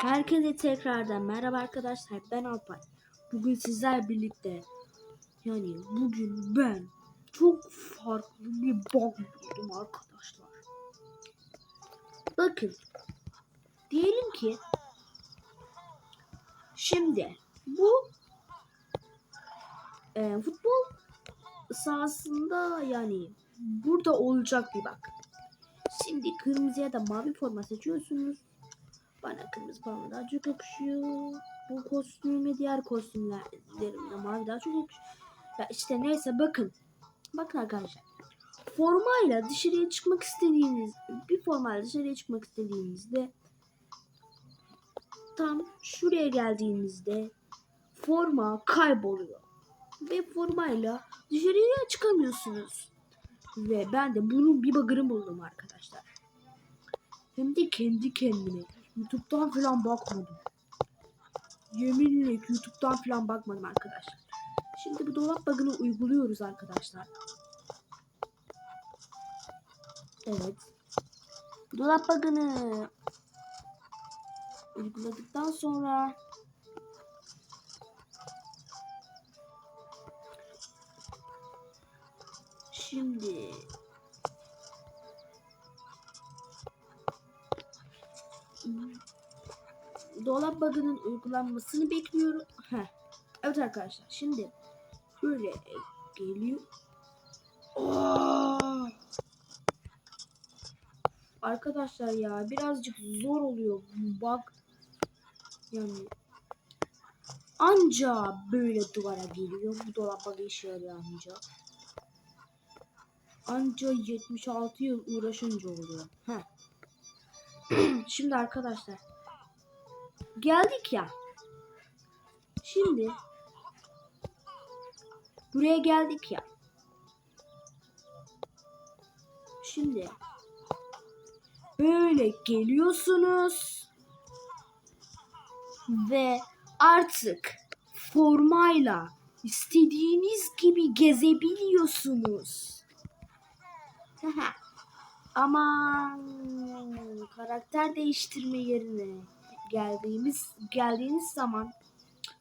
Herkese tekrardan merhaba arkadaşlar ben Alpay. Bugün sizler birlikte yani bugün ben çok farklı bir bug buldum arkadaşlar. Bakın diyelim ki şimdi bu e, futbol sahasında yani burada olacak bir bak. Şimdi kırmızı ya da mavi forma seçiyorsunuz. Bana kırmızı forma daha çok yakışıyor. Bu kostüme diğer kostümlerimde mavi daha çok yakışıyor. Ya işte neyse bakın. Bakın arkadaşlar. Formayla dışarıya çıkmak istediğiniz bir formayla dışarıya çıkmak istediğinizde tam şuraya geldiğinizde forma kayboluyor. Ve formayla dışarıya çıkamıyorsunuz. Ve ben de bunun bir bug'ını buldum arkadaşlar. Hem de kendi kendime. YouTube'dan falan bakmadım. Yeminle YouTube'dan falan bakmadım arkadaşlar. Şimdi bu dolap bug'ını uyguluyoruz arkadaşlar. Evet. Bu dolap bug'ını uyguladıktan sonra Şimdi dolap bug'ının uygulanmasını bekliyorum. Heh. Evet arkadaşlar şimdi böyle geliyor. Aa! Arkadaşlar ya birazcık zor oluyor bu bug. Yani anca böyle duvara geliyor. Bu dolap bug'ı işe yarıyor anca. Anca 76 yıl uğraşınca oluyor. Heh. Şimdi arkadaşlar geldik ya. Şimdi buraya geldik ya. Şimdi böyle geliyorsunuz ve artık formayla istediğiniz gibi gezebiliyorsunuz. Aman karakter değiştirme yerine geldiğimiz geldiğiniz zaman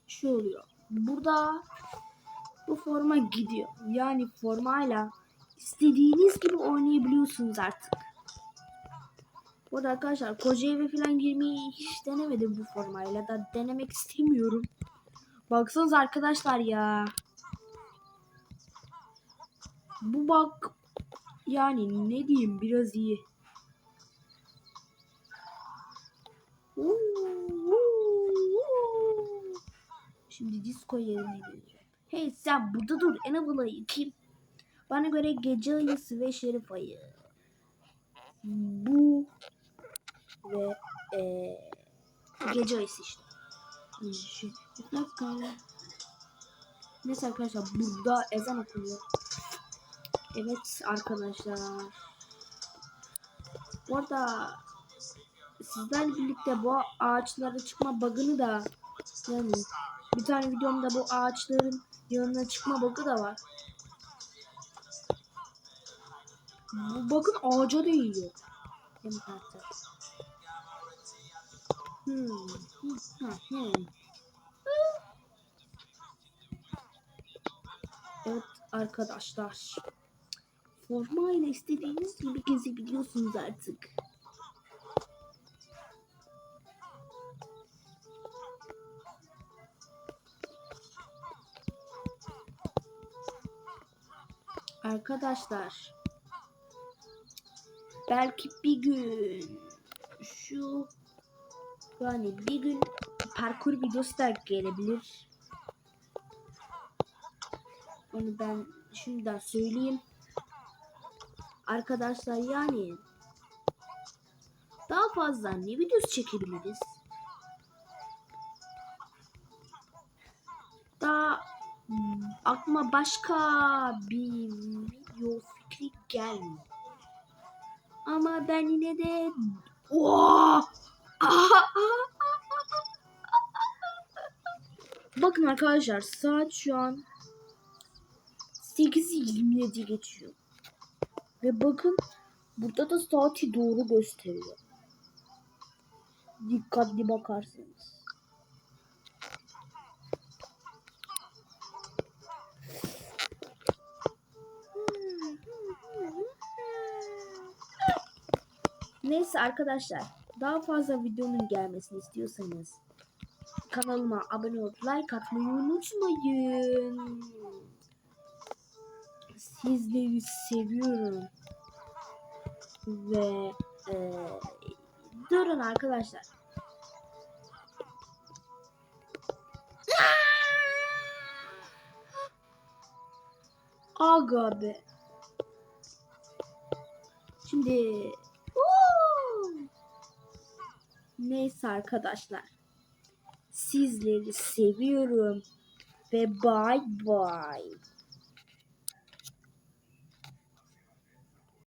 şu oluyor. Burada bu forma gidiyor. Yani formayla istediğiniz gibi oynayabiliyorsunuz artık. Bu arada arkadaşlar koca eve falan girmeyi hiç denemedim bu formayla da denemek istemiyorum. Baksanız arkadaşlar ya. Bu bak yani ne diyeyim biraz iyi. Şimdi disco yerine geleceğim. Hey sen burada dur havalı kim? Bana göre gece ayısı ve şerif ayı. Bu ve ee, gece ayısı işte. Şey. Neyse arkadaşlar burada ezan okunuyor. Evet arkadaşlar. Bu arada sizlerle birlikte bu ağaçlara çıkma bug'ını da yani bir tane videomda bu ağaçların yanına çıkma bug'ı da var. Bu bakın ağaca değiyor. Hmm. Hmm. Hmm. Evet arkadaşlar. Formayla istediğiniz gibi gezebiliyorsunuz artık. Arkadaşlar belki bir gün şu yani bir gün parkur videosu da gelebilir. Onu ben şimdiden söyleyeyim. Arkadaşlar yani daha fazla ne videosu çekebiliriz? Daha hmm, aklıma başka bir video fikri gelmiyor. Ama ben yine de Oo! Bakın arkadaşlar saat şu an 8.27 geçiyor. Ve bakın burada da saati doğru gösteriyor. dikkatli bakarsınız. Neyse arkadaşlar daha fazla videonun gelmesini istiyorsanız kanalıma abone olup like atmayı unutmayın. Sizleri seviyorum. Ve eee, durun arkadaşlar. Aga be. Şimdi neyse arkadaşlar. Sizleri seviyorum ve bye bye.